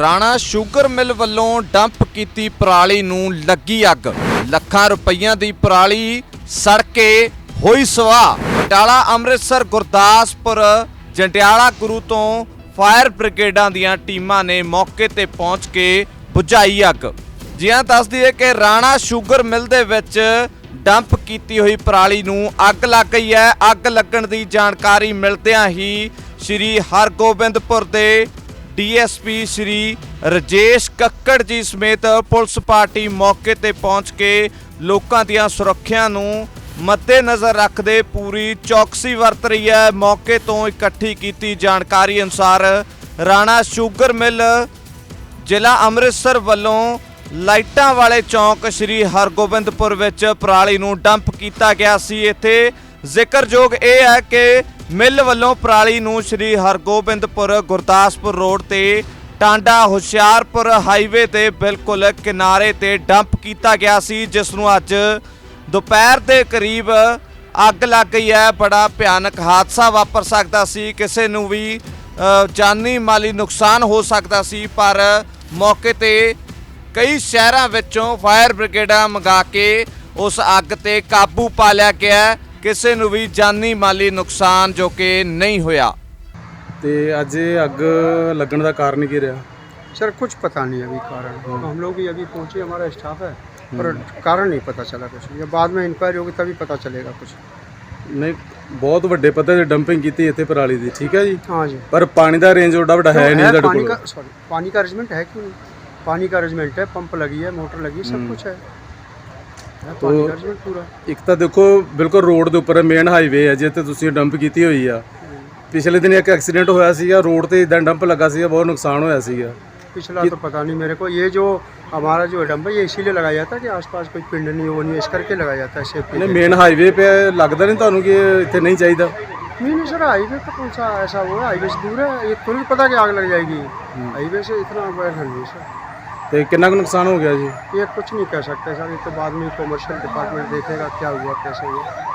Rana sugar mill ਵੱਲੋਂ dump ਕੀਤੀ ਪਰਾਲੀ ਨੂੰ ਲੱਗੀ ਅੱਗ। ਲੱਖਾਂ ਰੁਪਈਆਂ ਦੀ ਪਰਾਲੀ ਸੜ ਕੇ ਹੋਈ ਸਵਾਹ। ਬਟਾਲਾ, ਅੰਮ੍ਰਿਤਸਰ, ਗੁਰਦਾਸਪੁਰ, ਜੰਡਿਆਲਾ ਗੁਰੂ ਤੋਂ ਫਾਇਰ ਬ੍ਰਿਗੇਡਾਂ ਦੀਆਂ ਟੀਮਾਂ ਨੇ ਮੌਕੇ ਤੇ ਪਹੁੰਚ ਕੇ ਬੁਝਾਈ ਅੱਗ। ਜਿਹਾਂ ਦੱਸ ਦਈਏ ਕਿ ਰਾਣਾ ਸ਼ੂਗਰ ਮਿਲ ਦੇ ਵਿੱਚ ਡੰਪ ਕੀਤੀ ਹੋਈ ਪਰਾਲੀ ਨੂੰ ਅੱਗ ਲੱਗ ਗਈ ਹੈ। ਅੱਗ ਲੱਗਣ ਦੀ ਜਾਣਕਾਰੀ ਮਿਲਦਿਆਂ ਹੀ ਸ਼੍ਰੀ ਹਰਗੋਬਿੰਦਪੁਰ ਦੇ ਡੀਐਸਪੀ ਸ਼੍ਰੀ ਰਜੇਸ਼ ਕੱਕੜ ਜੀ ਸਮੇਤ ਪੁਲਿਸ ਪਾਰਟੀ ਮੌਕੇ ਤੇ ਪਹੁੰਚ ਕੇ ਲੋਕਾਂ ਦੀਆਂ ਸੁਰੱਖਿਆ ਨੂੰ ਮੱਦੇ ਨਜ਼ਰ ਰੱਖਦੇ ਪੂਰੀ ਚੌਕਸੀ ਵਰਤ ਰਹੀ ਹੈ। ਮੌਕੇ ਤੋਂ ਇਕੱਠੀ ਕੀਤੀ ਜਾਣਕਾਰੀ ਅਨੁਸਾਰ ਰਾਣਾ ਸ਼ੂਗਰ ਮਿਲ ਜ਼ਿਲ੍ਹਾ ਅੰਮ੍ਰਿਤਸਰ ਵੱਲੋਂ ਲਾਈਟਾਂ ਵਾਲੇ ਚੌਂਕ ਸ੍ਰੀ ਹਰਗੋਬਿੰਦਪੁਰ ਵਿੱਚ ਪਰਾਲੀ ਨੂੰ ਡੰਪ ਕੀਤਾ ਗਿਆ ਸੀ। ਇੱਥੇ ਜ਼ਿਕਰਯੋਗ ਇਹ ਹੈ ਕਿ ਮਿੱਲ ਵੱਲੋਂ ਪਰਾਲੀ ਨੂੰ ਸ੍ਰੀ ਹਰਗੋਬਿੰਦਪੁਰ ਗੁਰਦਾਸਪੁਰ ਰੋਡ ਤੇ ਟਾਂਡਾ ਹੁਸ਼ਿਆਰਪੁਰ ਹਾਈਵੇ ਤੇ ਬਿਲਕੁਲ ਕਿਨਾਰੇ ਤੇ ਡੰਪ ਕੀਤਾ ਗਿਆ ਸੀ, ਜਿਸ ਨੂੰ ਅੱਜ ਦੁਪਹਿਰ ਦੇ ਕਰੀਬ ਅੱਗ ਲੱਗ ਗਈ ਹੈ। ਬੜਾ ਭਿਆਨਕ ਹਾਦਸਾ ਵਾਪਰ ਸਕਦਾ ਸੀ। ਕਿਸੇ ਨੂੰ ਵੀ ਜਾਨੀ ਮਾਲੀ ਨੁਕਸਾਨ ਹੋ ਸਕਦਾ ਸੀ, ਪਰ ਮੌਕੇ ਤੇ ਕਈ ਸ਼ਹਿਰਾਂ ਵਿੱਚੋਂ ਫਾਇਰ ਬ੍ਰਿਗੇਡਾਂ ਮੰਗਾ ਕੇ ਉਸ ਅੱਗ ਤੇ ਕਾਬੂ ਪਾ ਲਿਆ ਗਿਆ ਕਿਸੇ ਨੂੰ ਵੀ ਜਾਨੀ ਮਾਲੀ ਨੁਕਸਾਨ ਜੋ ਕਿ ਨਹੀਂ ਹੋਇਆ ਤੇ ਅੱਜ ਇਹ ਅੱਗ ਲੱਗਣ ਦਾ ਕਾਰਨ ਕੀ ਰਿਹਾ सर कुछ पता नहीं अभी कारण हम लोग भी अभी पहुंचे हमारा स्टाफ है पर कारण नहीं पता चला कुछ ये बाद में इंक्वायरी होगी तभी पता चलेगा कुछ ਨਹੀਂ ਬਹੁਤ ਵੱਡੇ ਪੱਧਰ ਤੇ ਡੰਪਿੰਗ ਕੀਤੀ ਇੱਥੇ ਪਰਾਲੀ ਦੀ ਠੀਕ ਹੈ ਜੀ हाँ जी ਪਰ ਪਾਣੀ ਦਾ ਰੇਂਜ ਓਡਾ ਵੱਡਾ ਹੈ तो ਨਹੀਂ ਤੁਹਾਡੇ पानी ਕੋਲ का सॉरी पानी का अरेंजमेंट है क्यों नहीं पानी का अरेंजमेंट है पंप लगी है मोटर लगी है सब कुछ है है पानी का अरेंजमेंट पूरा ਇੱਕ ਤਾਂ ਦੇਖੋ ਬਿਲਕੁਲ ਰੋਡ ਦੇ ਉੱਪਰ ਮੇਨ ਹਾਈਵੇ ਹੈ ਜਿੱਥੇ ਤੁਸੀਂ ਡੰਪ ਕੀਤੀ ਹੋਈ ਆ ਪਿਛਲੇ ਦਿਨ ਇੱਕ ਐਕਸੀਡੈਂਟ ਹੋਇਆ ਸੀਗਾ ਰੋਡ ਤੇ ਇਦਾਂ ਡੰਪ ਲੱਗਾ ਸੀਗਾ ਬਹੁਤ ਨੁਕਸਾਨ ਹੋਇਆ ਸੀਗਾ पिछला तो पता नहीं मेरे को ये जो हमारा जो डंपर ये इसीलिए लगाया जाता है कि आसपास कोई पिंड नहीं हो नहीं इस करके लगाया जाता है सेफ्टी ਇਹਨੇ ਮੇਨ ਹਾਈਵੇ पे ਲੱਗਦਾ ਨਹੀਂ ਤੁਹਾਨੂੰ ਕਿ ਇਹ ਇੱਥੇ ਨਹੀਂ ਚਾਹੀਦਾ नहीं नहीं सर हाईवे का कौन सा ऐसा हुआ हाईवे से दूर है ये थोड़ी पता कि आग लग जाएगी हाईवे से इतना बैठा नहीं है सर ਤੇ कितना का नुकसान हो गया जी ये कुछ नहीं कह सकते सर ये तो बाद में कॉमर्शियल डिपार्टमेंट देखेगा क्या हुआ कैसे हुआ